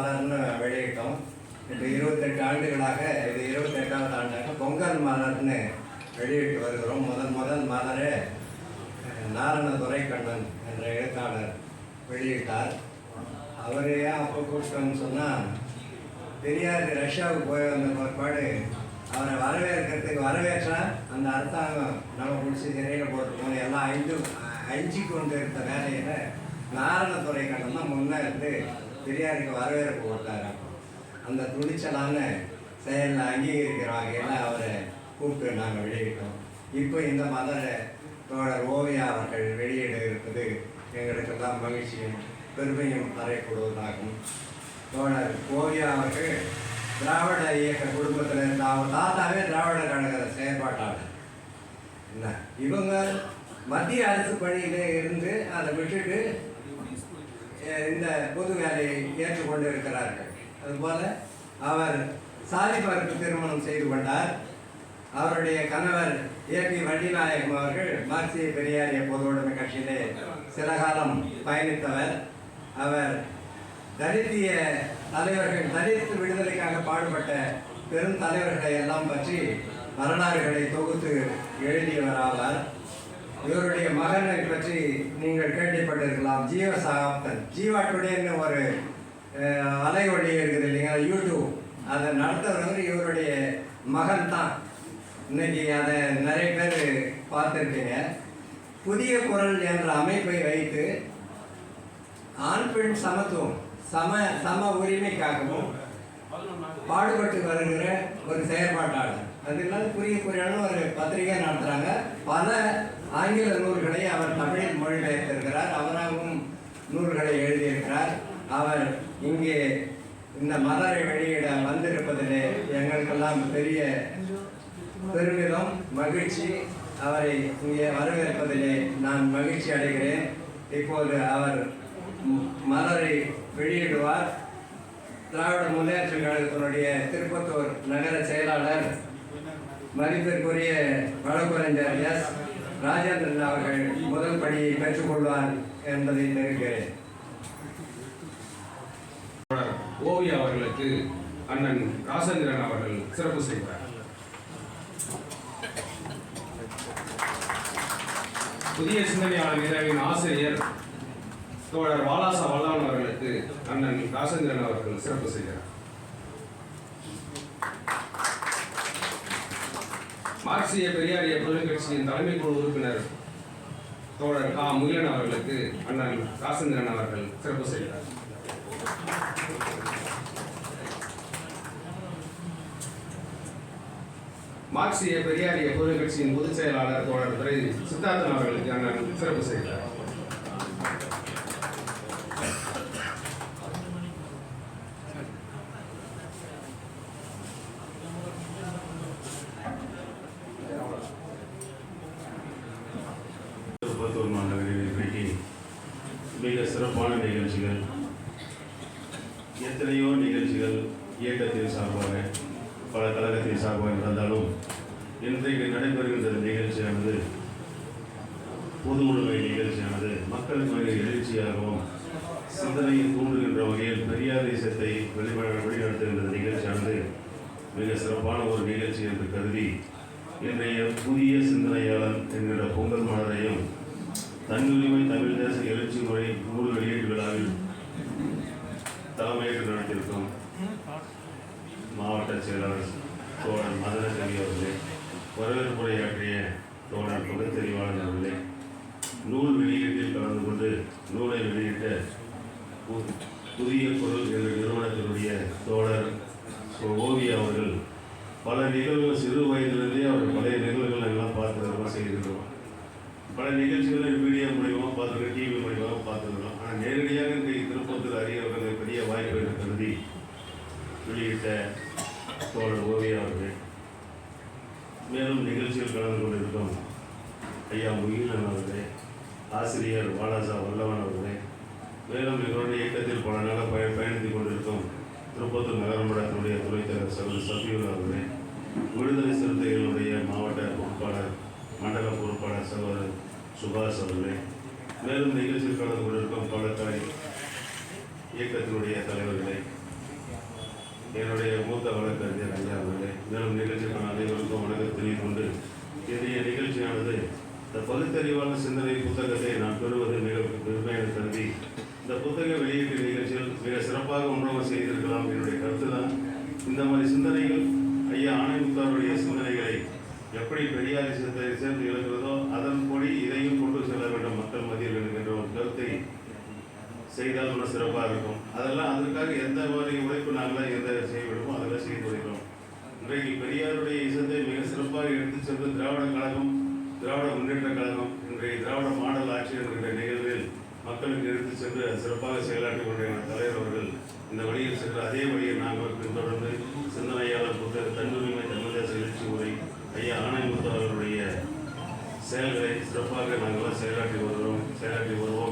மலர்னு வெளியிட்டோம். இப்போ இருபத்தெட்டு ஆண்டுகளாக இது இருபத்தெட்டாவது ஆண்டாக பொங்கல் மலர்னு வெளியிட்டு வருகிறோம். முதல் முதல் மலரே நாரண துரைக்கண்ணன் என்ற எழுத்தாளர் வெளியிட்டார். அவர் ஏன் அப்போ கூப்பிட்டோன்னு சொன்னால் பெரியார் ரஷ்யாவுக்கு போய் வந்த பிற்பாடு அவரை வரவேற்கிறதுக்கு வரவேற்றா அந்த அரசாங்கம் நம்ம பிடிச்சி சிறையில் போட்டுருக்கோம். எல்லாம் ஐந்து அஞ்சு கொண்டு இருந்த வேலையில் நாரணத்துறை கண்ணன் தான் முன்னே இருந்து பெரியாருக்கு வரவேற்பு கொடுத்தாரு அந்த துணிச்சலான செயலில் அங்கீகரிக்கிற வகையில் அவரை கூப்பிட்டு நாங்கள் வெளியிட்டோம். இப்போ இந்த மதர தோழர் ஓவியா அவர்கள் வெளியிட இருப்பது எங்களுக்கெல்லாம் மகிழ்ச்சியும் பெருமையும் தரக்கூடியதாகும். தோழர் ஓவியா அவர்கள் திராவிட இயக்க குடும்பத்தில் இருந்த அவர் தாத்தாவே திராவிட கழக செயற்பாட்டாளர். என்ன? இவங்க மத்திய அரசு பணியிலே இருந்து அதை விட்டுட்டு இந்த பொது வேலையை ஏற்றுக்கொண்டு இருக்கிறார்கள் அதுபோல அவர் சாதி திருமணம் செய்து கொண்டார். அவருடைய கணவர் ஏ. பி. வண்டிநாயகம் அவர்கள் மார்க்சிய பெரியாரிய பொது உடைமை கட்சியிலே சில காலம் பயணித்தவர். அவர் தலித்திய தலைவர்கள் தலித்து விடுதலைக்காக பாடுபட்ட பெரும் தலைவர்களை எல்லாம் பற்றி வரலாறுகளை தொகுத்து எழுதியவர் ஆவார் இவருடைய மகனை பற்றி நீங்கள் கேள்விப்பட்டிருக்கலாம். ஜீவ சகாப்தன் ஜீவா டுடேன்னு ஒரு அலை ஒளி இருக்குது இல்லைங்களா? யூடியூப். அதை நடத்துறவர் இவருடைய மகன் தான். இன்னைக்கு அதை நிறைய பேர் பார்த்துருக்கீங்க. புதிய குரல் என்ற அமைப்பை வைத்து ஆண் பெண் சமத்துவம் சம சம உரிமைக்காகவும் பாடுபட்டு வருகிற ஒரு செயற்பாட்டாளர். அது இல்லாத புரிய ஒரு பத்திரிகை நடத்துகிறாங்க பல ஆங்கில நூல்களை அவர் தமிழில் மொழிபெயர்த்திருக்கிறார் அவராகவும் நூல்களை எழுதியிருக்கிறார். அவர் இங்கே இந்த மலரை வெளியிட வந்திருப்பதிலே எங்களுக்கெல்லாம் பெரிய பெருமிதம் மகிழ்ச்சி. அவரை இங்கே வரவேற்பதிலே நான் மகிழ்ச்சி அடைகிறேன். இப்போது அவர் மலரை வெளியிடுவார். திராவிட முன்னேற்ற கழகத்தினுடைய திருப்பத்தூர் நகர செயலாளர் மதிப்பிற்குரிய வழக்கறிஞர் எஸ். ராஜேந்திரன் அவர்கள் முதல் படியை பெற்றுக்கொள்வார் என்பதை தெரிவிக்கிறேன். ஓவியா அவர்களுக்கு அண்ணன் ராசேந்திரன் அவர்கள் சிறப்பு செய்கிறார் புதிய சிந்தனையாளர் நிலையின் ஆசிரியர் தோழர் வாலாசா வல்லான் அவர்களுக்கு அண்ணன் ராசேந்திரன் அவர்கள் சிறப்பு செய்கிறார். மார்க்சிய பெரியாரிய கட்சியின் தலைமை குழு உறுப்பினர் தோழர் கா. முகிலன் அவர்களுக்கு அண்ணன் ராசேந்திரன் அவர்கள் சிறப்பு செய்கிறார் மார்க்சிய பெரியாரிய பொதுக் கட்சியின் பொதுச் செயலாளர் தோழர் துறை சித்தார்த்தன் அவர்களுக்கு அண்ணன் சிறப்பு செய்கிறார் திருப்பத்தூர் மாநகரில் இன்றைக்கு மிக சிறப்பான நிகழ்ச்சிகள். எத்தனையோ நிகழ்ச்சிகள் இயக்கத்தின் சார்பாக பல கழகத்தின் சார்பாக நடந்தாலும் இன்றைக்கு நடைபெறுகின்ற நிகழ்ச்சியானது பொதுமுழுமை நிகழ்ச்சியானது மக்களுக்கு மிக எழுச்சியாகவும் சிந்தனையை தூண்டுகின்ற வகையில் பெரியார் தேசத்தை வெளிவ வெளிநடத்துகின்ற நிகழ்ச்சியானது மிக சிறப்பான ஒரு நிகழ்ச்சி என்று கருதி இன்றைய புதிய சிந்தனையாளர் என்கிற பொங்கல் மலரையும் தன்னுரிமை தமிழ் தேச எழுச்சி முறை நூறு மாவட்ட செயலாளர் தோழர் மதனகவி அவர்களே வரவேற்புரையாற்றிய தோழர் பகுத்தறிவாளர் அவர்களே நூல் வெளியீட்டில் கலந்து கொண்டு நூலை வெளியிட்ட புதிய பொருள் என்ற நிறுவனத்தினுடைய தோழர் ஓவியா அவர்கள் பல நிகழ்வுகள் சிறு வயதிலிருந்தே அவர் பழைய நிகழ்வுகள் எல்லாம் பார்த்துருக்கோம் செய்திருக்கிறோம். பல நிகழ்ச்சிகளை மீடியா மூலியமாக பார்த்துருக்கோம் டிவி மூலியமாக பார்த்துருக்கோம் ஆனால் நேரடியாக இன்றைக்கு திருப்பத்தூர் அறியவர்கள் பெரிய வாய்ப்பு என்று கருதி வெளியிட்ட தோழர் ஓவியா அவர்கள் மேலும் நிகழ்ச்சியில் கலந்து கொண்டிருக்கும் ஐயா முகிலன் அவர்களே ஆசிரியர் வாலாஜா வல்லவன் அவர்களே மேலும் எங்களுடைய இயக்கத்தில் பல நாளாக பயன் பயணித்துக் கொண்டிருக்கும் திருப்பத்தூர் நகரமன்றத்தினுடைய துணைத் தலைவர் சகல் சபியூர் அவர்களே விடுதலை சிறுத்தைகளுடைய மாவட்ட பொறுப்பாளர் மண்டல பொறுப்பாளர் சகோதரர் சுபாஷ் அவர்களே மேலும் நிகழ்ச்சியில் கலந்து கொண்டிருக்கும் பல இயக்கத்தினுடைய தலைவர்களே என்னுடைய மூத்த வழக்கறிஞர் ஐயா அவர்களே மேலும் நிகழ்ச்சிக்கான அனைவருக்கும் வணக்கம் தெரிவித்துக் கொண்டு இன்றைய நிகழ்ச்சியானது இந்த பகுத்தறிவான சிந்தனை புத்தகத்தை நான் பெறுவது மிக பெருமையாக கருதி இந்த புத்தக வெளியீட்டு நிகழ்ச்சியில் மிக சிறப்பாக உணவு செய்திருக்கலாம் என்னுடைய கருத்து தான் இந்த மாதிரி சிந்தனைகள் ஐயா ஆணைமுத்தாருடைய சிந்தனைகளை எப்படி பெரியாரி சிந்தனை சேர்ந்து எழுகிறதோ அதன்படி இதையும் கொண்டு செல்ல வேண்டும் மக்கள் மத்தியில் என்கின்ற ஒரு கருத்தை செய்தால் சிறப்பாக இருக்கும். அதெல்லாம் அதற்காக எந்த மாதிரி உழைப்பு நாங்கள் எந்த செய்ய விடுமோ அதெல்லாம் செய்து வருகிறோம் இன்றைக்கு பெரியாருடைய இசத்தை மிக சிறப்பாக எடுத்து சென்று திராவிட கழகம் திராவிட முன்னேற்ற கழகம் இன்றைய திராவிட மாடல் ஆட்சி என்கின்ற நிகழ்வில் மக்களுக்கு எடுத்து சென்று சிறப்பாக செயலாற்றி கொண்ட தலைவர் அவர்கள் இந்த வழியில் சென்று அதே வழியில் நாங்கள் பின்தொடர்ந்து சிந்தனையாளர் புத்தக தன்னுரிமை தமிழக எழுச்சி உரை ஐயா ஆணைமுத்து அவர்களுடைய செயல்களை சிறப்பாக நாங்கள் செயலாற்றி வருகிறோம் செயலாற்றி வருவோம்.